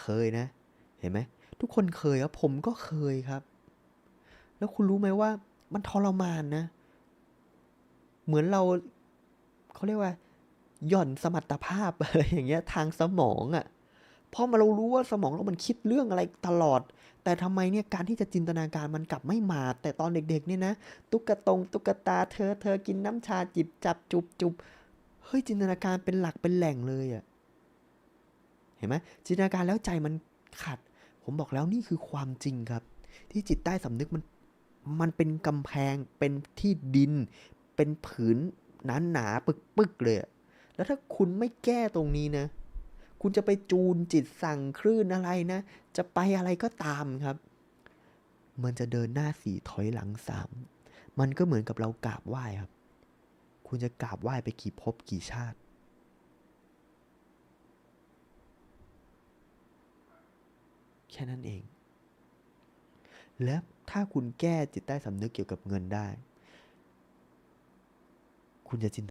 เคยนะ เห็นไหมทุกคนเคยครับผมก็เคยครับ แล้วคุณรู้ไหมว่า มันทรมานนะ เหมือนเราเขาเรียกว่า หย่อนสมรรถภาพอะไรอย่างเงี้ยทางสมองอะ่ะเพราะมาเรารู้ว่าสมองเรามันคิดเรื่องอะไรตลอด แต่ทำไมเนี่ยการที่จะจินตนาการมันกลับไม่มา แต่ตอนเด็กๆเนี่ยนะ ตุ๊กตงตุ๊กตาเธอเธอกินน้ำชาจิบจับจุบจุบเฮ้ยจินตนาการเป็นหลักเป็นแหล่งเลยอะ่ะ เห็นไหมจินตนาการแล้วใจมันขัด ผมบอกแล้วนี่คือความจริงครับ ที่จิตใต้สำนึกมันมันเป็นกำแพงเป็นที่ดิน เป็นผืนหนาหนาๆปึกๆเลย แล้วถ้าคุณไม่แก้ตรงนี้นะ คุณจะไปจูนจิตสั่งคลื่นอะไรนะ จะไปอะไรก็ตามครับ มันจะเดินหน้าสี่ถอยหลังสามมันก็เหมือนกับเรากราบไหว้ครับ คุณจะกราบไหว้ไปกี่ภพกี่ชาติ ค่นั้นเอง และถ้าคุณแก้จิตใต้สำนึกเกี่ยวกับเงินได้ คุณจะจิน